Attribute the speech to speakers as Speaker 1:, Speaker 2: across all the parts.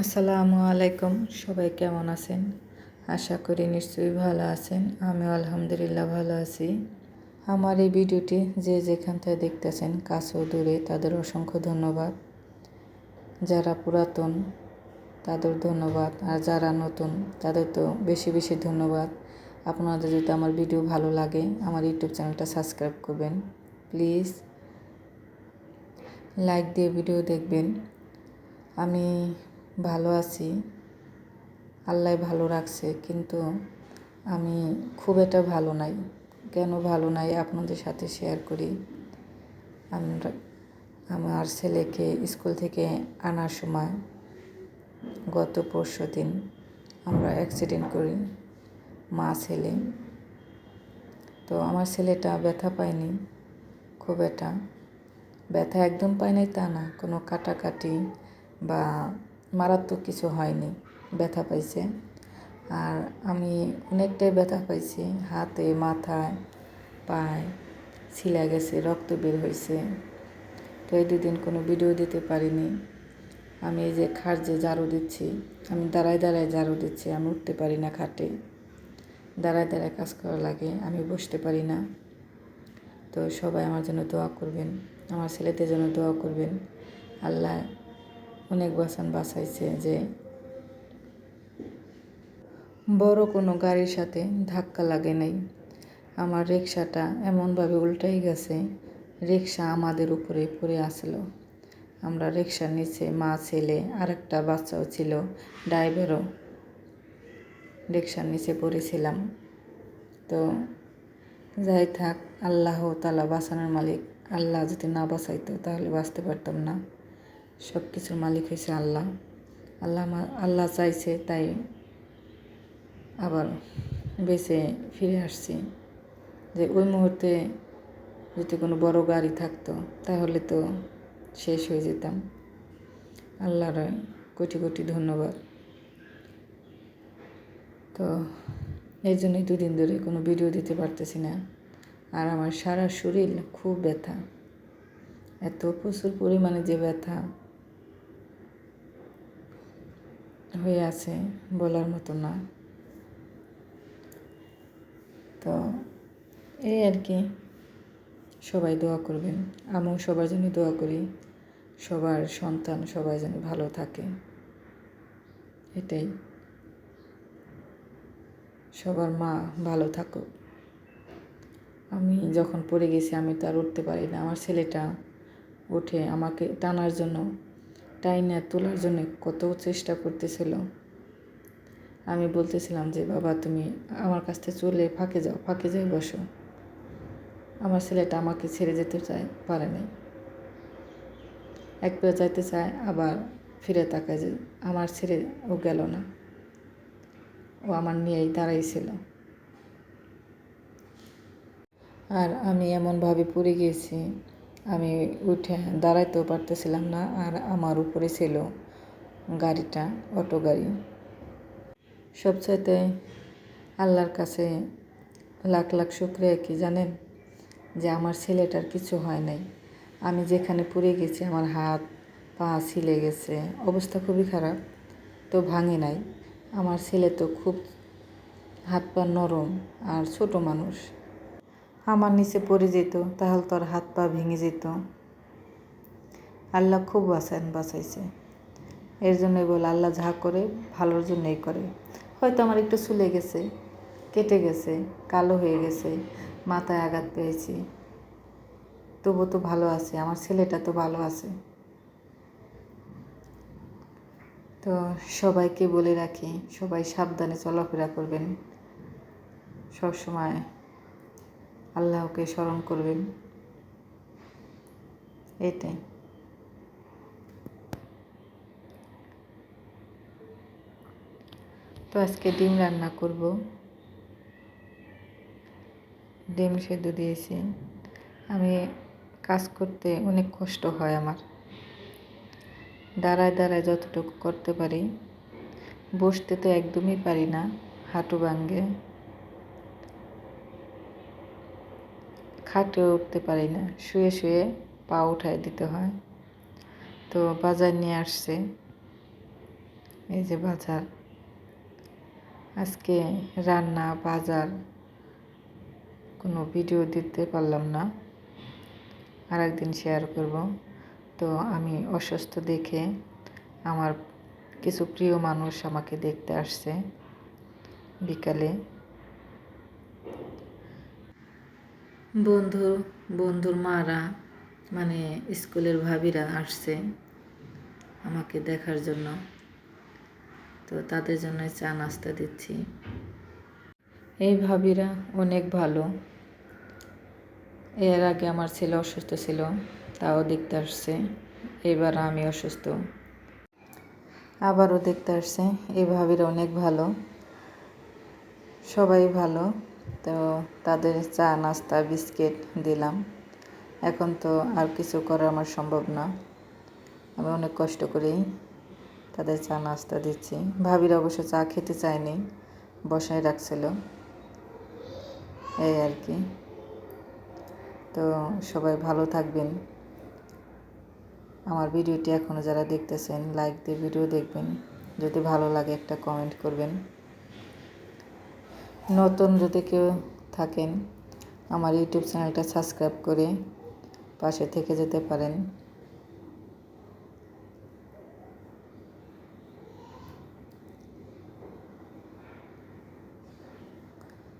Speaker 1: আসসালামু আলাইকুম, সবাই কেমন আছেন? আশা করি নিশ্চয়ই ভালো আছেন। আমিও আলহামদুলিল্লাহ ভালো আছি। আমার এই ভিডিওটি যে যেখান থেকে দেখতেছেন কাছেও দূরে, তাদের অসংখ্য ধন্যবাদ। যারা পুরাতন, তাদের ধন্যবাদ। আর যারা নতুন, তাদের তো বেশি বেশি ধন্যবাদ। আপনাদের যদি আমার ভিডিও ভালো লাগে, আমার ইউটিউব চ্যানেলটা সাবস্ক্রাইব করবেন। প্লিজ লাইক দিয়ে ভিডিও দেখবেন। আমি ভালো আছি। আল্লাহ ভালো রাখছে, কিন্তু আমি খুব একটা ভালো নাই। কেন ভালো নাই আপনাদের সাথে শেয়ার করি। আমরা, আমার ছেলেকে স্কুল থেকে আনার সময় গত পরশু দিন আমরা অ্যাক্সিডেন্ট করি, মা ছেলে। তো আমার ছেলেটা ব্যথা পায়নি, খুব একটা। ব্যথা একদম পায় নাই তা না, কোনো কাটাকাটি বা মারাত্মক কিছু হয়নি, ব্যথা পাইছে। আর আমি অনেকটাই ব্যথা পাইছি, হাতে, মাথায়, পায়ে ছিলা গেছে, রক্ত বের হয়েছে তো এই দুদিন কোনো ভিডিও দিতে পারিনি। আমি এই যে খাট যে ঝাড়ু দিচ্ছি, আমি দাঁড়ায় দাঁড়ায় ঝাড়ু দিচ্ছি, আমি উঠতে পারি না খাটে। দাঁড়ায় দাঁড়ায় কাজ করা লাগে, আমি বসতে পারি না। তো সবাই আমার জন্য দোয়া করবেন, আমার ছেলেদের জন্য দোয়া করবেন। আল্লাহ অনেক বাসান বাসাইছে যে বড় কোনো গাড়ির সাথে ধাক্কা লাগে নাই। আমার রিক্সাটা এমনভাবে উল্টাই গেছে রিক্সা আমাদের উপরে পড়ে আসলো। আমরা রিক্সার নিচে মা, ছেলে, আরেকটা বাচ্চাও ছিল, ড্রাইভারও রিক্সার নিচে পড়েছিলাম। তো যাই থাক, আল্লাহ তালা বাঁচানোর মালিক। আল্লাহ যদি না বাঁচাইতো তাহলে বাঁচতে পারতাম না। সব কিছুর মালিক হয়েছে আল্লাহ। আল্লাহ আল্লাহ চাইছে, তাই আবার বেঁচে ফিরে আসছি। যে ওই মুহূর্তে যদি কোনো বড় গাড়ি থাকতো, তাহলে তো শেষ হয়ে যেতাম। আল্লাহর কোটি কোটি ধন্যবাদ। তো এই জন্যই দুদিন ধরে কোনো ভিডিও দিতে পারতেছি না। আর আমার সারা শরীর খুব ব্যথা। এত প্রচুর পরিমাণে যে ব্যথা। হয়ে আছে বলার মতো না। তো এই আর কি, সবাই দোয়া করবেন। আমিও সবার জন্য দোয়া করি। সবার সন্তান সবাই যেন ভালো থাকে। এটাই। সবার মা ভালো থাকুক। আমি যখন পড়ে গেছি আমি তো আর উঠতে পারি না। আমার ছেলেটা উঠে আমাকে টানার জন্য টাইনে তোলার জন্য কত চেষ্টা করতেছিল। আমি বলতেছিলাম যে, বাবা, তুমি আমার কাছ থেকে চলে ফাঁকে যাও, ফাঁকে যাই বসো। আমার ছেলেটা আমাকে ছেড়ে যেতে চায়, পারে নাই। এক পেয়ে যাইতে চায়, আবার ফিরে তাকায় যে, আমার ছেড়ে ও গেল না। ও আমার নিয়েই দাঁড়াইছিল। আর আমি এমনভাবে পড়ে গিয়েছি আমি উঠে দাঁড়াইতেও পারতেছিলাম না, আর আমার উপরে ছিল গাড়িটা, অটো গাড়ি। সবচাইতে আল্লাহর কাছে লাখ লাখ শুক্রিয়া কি জানেন? যে আমার ছেলেটার কিছু হয় নাই। আমি যেখানে পড়ে গেছি, আমার হাত, পা ছিলে গেছে, অবস্থা খুবই খারাপ, তো ভাঙে নাই। আমার ছেলে তো খুব হাত পা নরম আর ছোট মানুষ। আমার নিচে পড়ে যেত, তাহলে তোর হাত পা ভেঙে যেত। আল্লাহ খুব বাঁচান বাঁচাইছে। এর জন্যই বল, আল্লাহ যা করে, ভালোর জন্যই করে। হয়তো আমার একটু চুলে গেছে, কেটে গেছে, কালো হয়ে গেছে, মাথায় আঘাত পেয়েছি। তবু তো ভালো আছে, আমার ছেলেটা তো ভালো আছে। তো সবাইকে বলে রাখি, সবাই সাবধানে চলাফেরা করবেন। সবসময় আল্লাহকে স্মরণ করবেন। এটাই। তো আজকে ডিম রান্না করব। ডিম সেদ্ধ দিয়েছি। আমি কাজ করতে অনেক কষ্ট হয় আমার। দাঁড়ায় দাঁড়ায় যতটুকু করতে পারি। বসতে তো একদমই পারি না, হাঁটু ভাঙ্গে। খাটেও উঠতে পারি না। শুয়ে শুয়ে পা উঠায় দিতে হয়। তো বাজার নিয়ে আসছে। এই যে বাজার। আজকে রান্না, বাজার কোনো ভিডিও দিতে পারলাম না। আর একদিন শেয়ার করব। তো আমি অসুস্থ দেখে আমার কিছু প্রিয় মানুষ আমাকে দেখতে আসছে বিকালে। বন্ধু, বন্ধুর মারা মানে স্কুলের ভাবিরা আসছে আমাকে দেখার জন্য। তো তাদের জন্য চা নাস্তা দিচ্ছি। এই ভাবিরা অনেক ভালো। এর আগে আমার ছেলে অসুস্থ ছিল, তাও দেখতে আসছে। এবার আমি অসুস্থ। আবারও দেখতে আসছে, এই ভাবিরা অনেক ভালো। সবাই ভালো। তো তাদের চা, নাস্তা, বিস্কিট দিলাম। এখন তো আর কিছু করা আমার সম্ভব না। আমি অনেক কষ্ট করেই তাদের চা, নাস্তা দিচ্ছি। ভাবির অবশ্য চা খেতে চায়নি, বসায় রাখছিল। এই আর কি। তো সবাই ভালো থাকবেন। আমার ভিডিওটি এখনও যারা দেখতেছেন লাইক দিয়ে ভিডিও দেখবেন। যদি ভালো লাগে একটা কমেন্ট করবেন। নতুন যদি কেউ থাকেন, আমার ইউটিউব চ্যানেলটা সাবস্ক্রাইব করে পাশে থেকে যেতে পারেন।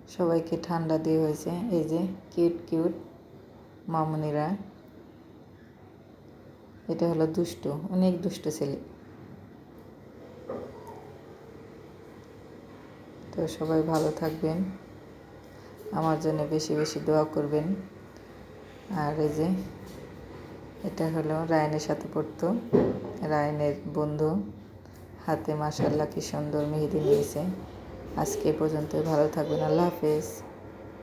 Speaker 1: সবাইকে ঠান্ডা দিয়ে হয়েছে। এই যে কিউট কিউট মামুনিরা। এটা হলো দুষ্টু, অনেক দুষ্ট ছেলে। তো সবাই ভালো থাকবেন। আমার জন্য বেশি বেশি দোয়া করবেন। আর এই যে, এটা হলো রায়নের সাথে পড়তো। রায়নের বন্ধু। হাতে মাসাল্লাহ কি সুন্দর মেহেদি নিয়েছে। আজকে পর্যন্ত ভালো থাকবেন। আল্লাহ হাফেজ।